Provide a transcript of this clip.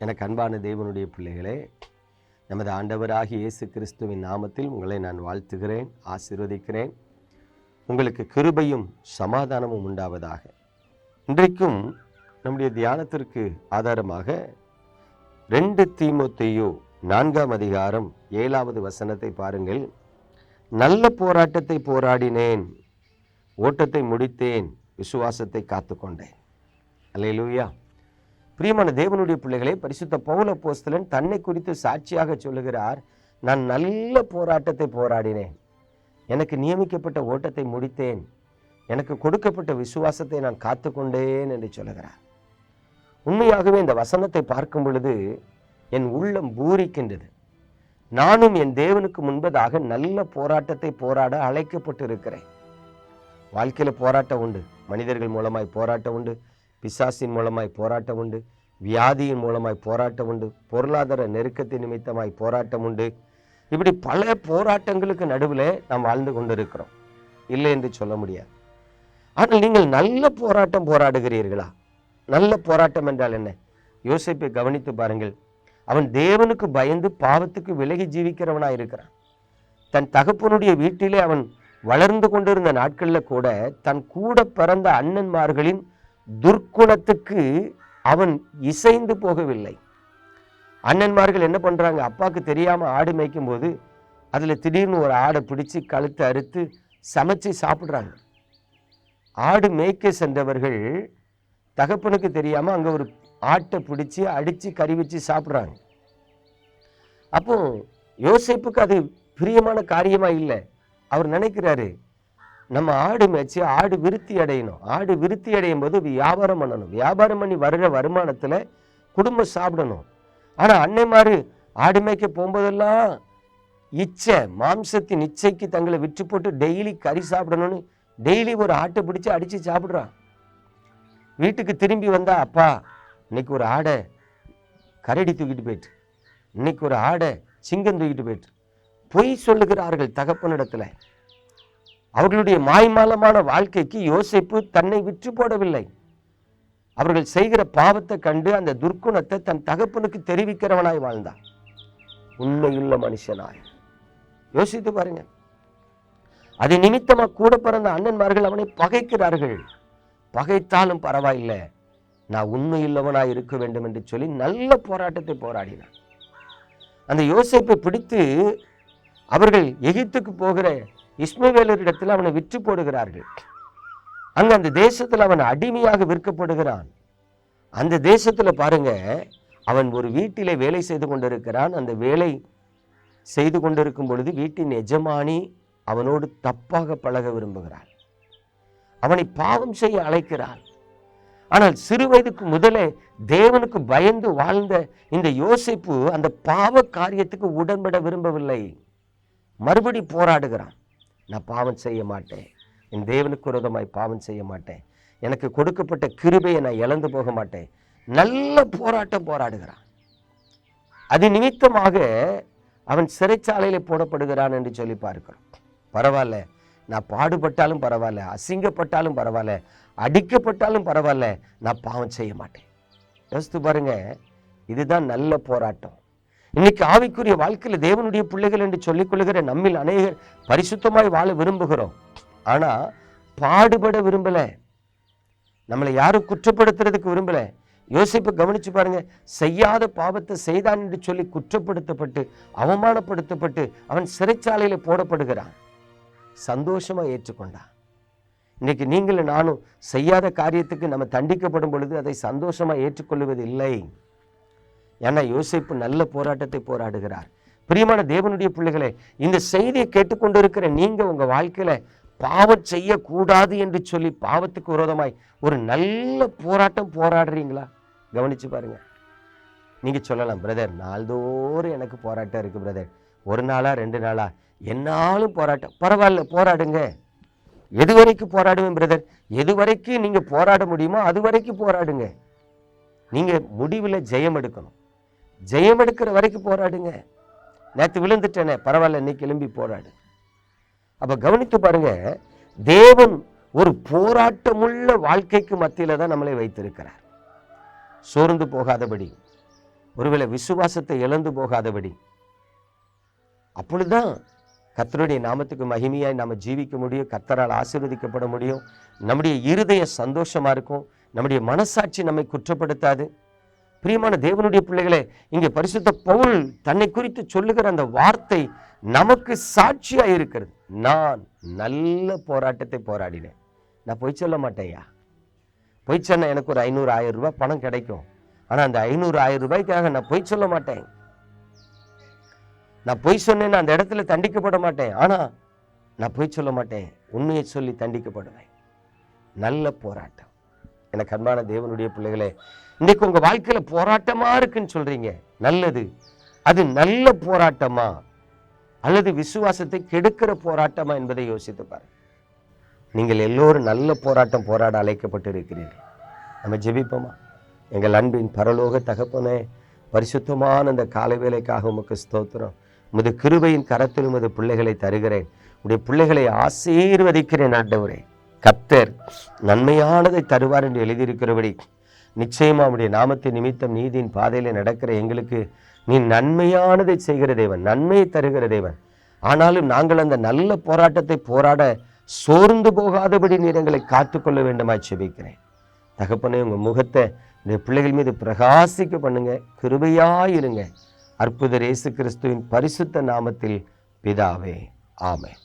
எனக்கு அன்பான தேவனுடைய பிள்ளைகளே நமது ஆண்டவராகி இயேசு கிறிஸ்துவின் நாமத்தில் உங்களை நான் வாழ்த்துகிறேன் ஆசீர்வதிக்கிறேன். உங்களுக்கு கிருபையும் சமாதானமும் உண்டாவதாக. இன்றைக்கும் நம்முடைய தியானத்திற்கு ஆதாரமாக ரெண்டு தீமோத்தேயு நான்காம் அதிகாரம் ஏழாவது வசனத்தை பாருங்கள். நல்ல போராட்டத்தை போராடினேன் ஓட்டத்தை முடித்தேன் விசுவாசத்தை காத்துக்கொண்டேன். அல்லையிலூயா பிரியமான தேவனுடைய பிள்ளைகளை பரிசுத்த பவுல போஸ்தலன் தன்னை குறித்து சாட்சியாக சொல்லுகிறார் நான் நல்ல போராட்டத்தை போராடினேன். எனக்கு நியமிக்கப்பட்ட ஓட்டத்தை முடித்தேன். எனக்கு கொடுக்கப்பட்ட விசுவாசத்தை நான் காத்து கொண்டேன் என்று சொல்லுகிறார். உண்மையாகவே இந்த வசனத்தை பார்க்கும் பொழுது என் உள்ளம் பூரிக்கின்றது. நானும் என் தேவனுக்கு முன்பதாக நல்ல போராட்டத்தை போராட அழைக்கப்பட்டிருக்கிறேன். வாழ்க்கையில் போராட்டம் உண்டு. மனிதர்கள் மூலமாய் போராட்டம் உண்டு. பிசாசின் மூலமாய் போராட்டம் உண்டு வியாதியின் மூலமாய் போராட்டம் உண்டு பொருளாதார நெருக்கத்தின் நிமித்தமாய் போராட்டம் உண்டு. இப்படி பல போராட்டங்களுக்கு நடுவில் நாம் வாழ்ந்து கொண்டிருக்கிறோம். இல்லை என்று சொல்ல முடியாது. ஆனால் நீங்கள் நல்ல போராட்டம் போராடுகிறீர்களா? நல்ல போராட்டம் என்றால் என்ன? யோசிப்பை கவனித்து பாருங்கள். அவன் தேவனுக்கு பயந்து பாவத்துக்கு விலகி ஜீவிக்கிறவனாக இருக்கிறான். தன் தகப்பனுடைய வீட்டிலே அவன் வளர்ந்து கொண்டிருந்த நாட்களில் கூட தன் கூட பிறந்த அண்ணன்மார்களின் துர்க்குணத்துக்கு அவன் இசைந்து போகவில்லை. அண்ணன்மார்கள் என்ன பண்ணுறாங்க அப்பாவுக்கு தெரியாமல் ஆடு மேய்க்கும் போது அதில் திடீர்னு ஒரு ஆடை பிடிச்சி கழுத்து அறுத்து சமைச்சு சாப்பிட்றாங்க. ஆடு மேய்க்க சென்றவர்கள் தகப்பனுக்கு தெரியாமல் அங்கே ஒரு ஆட்டை பிடிச்சி அடித்து கறி வச்சு சாப்பிட்றாங்க. அப்போ யோசிப்புக்கு அது பிரியமான காரியமாக இல்லை. அவர் நினைக்கிறாரு நம்ம ஆடு மேய்ச்சி ஆடு விருத்தி அடையணும். ஆடு விருத்தி அடையும் போது வியாபாரம் பண்ணணும். வியாபாரம் பண்ணி வர்ற வருமானத்தில் குடும்பம் சாப்பிடணும். ஆனால் அன்னை மாதிரி ஆடு மேய்க்க போகும்போதெல்லாம் இச்சை மாம்சத்தின் இச்சைக்கு தங்களை விற்று போட்டு டெய்லி கறி சாப்பிடணும்னு டெய்லி ஒரு ஆட்டை பிடிச்சி அடித்து சாப்பிட்றான். வீட்டுக்கு திரும்பி வந்தா அப்பா இன்னைக்கு ஒரு ஆடை கரடி தூக்கிட்டு போயிட்டு இன்னைக்கு ஒரு ஆடை சிங்கம் தூக்கிட்டு போயிட்டு. பொய் சொல்லுகிறார்கள் தகப்பனிடத்துல. அவர்களுடைய மாய்மாலமான வாழ்க்கைக்கு யோசிப்பு தன்னை விற்று போடவில்லை. அவர்கள் செய்கிற பாவத்தை கண்டு அந்த துர்க்குணத்தை தன் தகப்பனுக்கு தெரிவிக்கிறவனாய் வாழ்ந்தான். உண்மையுள்ள மனுஷனாய். யோசித்து பாருங்க. அது நிமித்தமாக கூட பிறந்த அண்ணன்மார்கள் அவனை பகைக்கிறார்கள். பகைத்தாலும் பரவாயில்லை. நான் உண்மையுள்ளவனாய் இருக்க வேண்டும் என்று சொல்லி நல்ல போராட்டத்தை போராடினான். அந்த யோசிப்பை பிடித்து அவர்கள் எகிப்துக்கு போகிற இஸ்மவேலரிடத்தில் அவனை விற்று போடுகிறார்கள். அங்க அந்த தேசத்தில் அவன் அடிமையாக விற்கப்படுகிறான். அந்த தேசத்துல பாருங்க அவன் ஒரு வீட்டிலே வேலை செய்து கொண்டிருக்கிறான். அந்த வேலை செய்து கொண்டிருக்கும் பொழுது வீட்டின் எஜமானி அவனோடு தப்பாக பழக விரும்புகிறாள். அவனை பாவம் செய்ய அழைக்கிறாள். ஆனால் சிறு வயதுக்கு முதலே தேவனுக்கு பயந்து வாழ்ந்த இந்த யோசிப்பு அந்த பாவ காரியத்துக்கு உடன்பட விரும்பவில்லை. மறுபடி போராடுகிறான். நான் பாவம் செய்ய மாட்டேன். என் தேவனுக்கு விரோதமாய் பாவம் செய்ய மாட்டேன். எனக்கு கொடுக்கப்பட்ட கிருபையை நான் இழந்து போக மாட்டேன். நல்ல போராட்டம் போராடுகிறான். அது நிமித்தமாக அவன் சிறைச்சாலையில் போடப்படுகிறான் என்று சொல்லி பார்க்கிறோம். பரவாயில்ல. நான் பாடுபட்டாலும் பரவாயில்ல. அசிங்கப்பட்டாலும் பரவாயில்ல. அடிக்கப்பட்டாலும் பரவாயில்ல. நான் பாவம் செய்ய மாட்டேன். யோசித்து பாருங்க. இதுதான் நல்ல போராட்டம். இன்னைக்கு ஆவிக்குரிய வாழ்க்கையில் தேவனுடைய பிள்ளைகள் என்று சொல்லிக்கொள்கிற நம்மில் அநேகர் பரிசுத்தமாய் வாழ விரும்புகிறோம். ஆனா பாடுபட விரும்பல. நம்மளை யாரும் குற்றப்படுத்துறதுக்கு விரும்பல. யோசிப்பு கவனிச்சு பாருங்க. செய்யாத பாவத்தை செய்தான் என்று சொல்லி குற்றப்படுத்தப்பட்டு அவமானப்படுத்தப்பட்டு அவன் சிறைச்சாலையில போடப்படுகிறான். சந்தோஷமா ஏற்றுக்கொண்டான். இன்னைக்கு நீங்களும் நானும் செய்யாத காரியத்துக்கு நம்ம தண்டிக்கப்படும் பொழுது அதை சந்தோஷமா ஏற்றுக்கொள்வது இல்லை ஏன்னா யோசிப்பு நல்ல போராட்டத்தை போராடுகிறார். பிரியமான தேவனுடைய பிள்ளைகளே இந்த செய்தியை கேட்டுக்கொண்டிருக்கிற நீங்க உங்க வாழ்க்கையில பாவம் செய்யக்கூடாது என்று சொல்லி பாவத்துக்கு விரோதமாய் ஒரு நல்ல போராட்டம் போராடுறீங்களா? கவனிச்சு பாருங்க. நீங்க சொல்லலாம் பிரதர் நாள்தோறும் எனக்கு போராட்டம் இருக்கு பிரதர். ஒரு நாளா ரெண்டு நாளா? என்னாலும் போராட்டம். பரவாயில்ல போராடுங்க. எது வரைக்கும் போராடுவேன் பிரதர்? எது வரைக்கும் நீங்க போராட முடியுமோ அது வரைக்கும் போராடுங்க. நீங்க முடிவில் ஜெயம் எடுக்கணும். ஜெயம் எடுக்கிற வரைக்கும் போராடுங்க. நேற்று விழுந்துட்டேனே பரவாயில்ல இன்னைக்கு கிளம்பி போராடு. அப்ப கவனித்து பாருங்க தேவன் ஒரு போராட்டமுள்ள வாழ்க்கைக்கு மத்தியில் தான் நம்மளை வைத்திருக்கிறார். சோர்ந்து போகாதபடி ஒருவேளை விசுவாசத்தை இழந்து போகாதபடி அப்பொழுதுதான் கத்தருடைய நாமத்துக்கு மகிமையாய் நாம ஜீவிக்க முடியும் கத்தரால் ஆசீர்வதிக்கப்பட முடியும். நம்முடைய இருதயம் சந்தோஷமா இருக்கும் நம்முடைய மனசாட்சி நம்மை குற்றப்படுத்தாது. பிரியமான தேவனுடைய பிள்ளைகளே இங்கே பரிசுத்த பவுல் தன்னை குறித்து சொல்லுகிற அந்த வார்த்தை நமக்கு சாட்சியாக இருக்கிறது. நான் நல்ல போராட்டத்தை போராடினேன். நான் பொய் சொல்ல மாட்டேயா பொய் சொன்னால் எனக்கு ஒரு ஐநூறு ஆயிரம் ரூபாய் பணம் கிடைக்கும். ஆனால் அந்த ஐநூறு ஆயிரம் ரூபாய்க்காக நான் பொய் சொல்ல மாட்டேன். நான் பொய் சொன்னேன்னா அந்த இடத்துல தண்டிக்கப்பட மாட்டேன். ஆனால் நான் பொய் சொல்ல மாட்டேன். உண்மையை சொல்லி தண்டிக்கப்படுவேன். நல்ல போராட்டம். எனக்கு அன்பான தேவனுடைய பிள்ளைகளே இன்னைக்கு உங்க வாழ்க்கையில போராட்டமா இருக்குன்னு சொல்றீங்க. நல்லது. அது நல்ல போராட்டமா? அல்லது விசுவாசத்தை கெடுக்கிற போராட்டமா என்பதை யோசித்து பாருங்க. நீங்கள் எல்லோரும் நல்ல போராட்டம் போராட அழைக்கப்பட்டு இருக்கிறீர்கள் நம்ம ஜெபிப்போமா? எங்கள் அன்பின் பரலோக தகப்பனே பரிசுத்தமான அந்த காலை வேலைக்காக உமக்கு ஸ்தோத்திரம். உமது கிருபையின் கரத்தில் உமது பிள்ளைகளை தருகிறேன். உடைய பிள்ளைகளை ஆசீர்வதிக்கிறேன் ஆண்டவரே. கத்தர் நன்மையானதை தருவார் என்று எழுதியிருக்கிறபடி நிச்சயமா அவருடைய நாமத்தை நிமித்தம் நீதியின் பாதையில நடக்கிற எங்களுக்கு நீ நன்மையானதை செய்கிற தேவன் நன்மையை தருகிற தேவன். ஆனாலும் நாங்கள் அந்த நல்ல போராட்டத்தை போராட சோர்ந்து போகாதபடி நீர் எங்களை காத்துக்கொள்ள வேண்டுமா செபிக்கிறேன். தகப்பனே உங்க முகத்தை இந்த பிள்ளைகள் மீது பிரகாசிக்க பண்ணுங்க கிருபையாயிருங்க அற்புத இயேசு கிறிஸ்துவின் பரிசுத்த நாமத்தில் பிதாவே ஆமென்.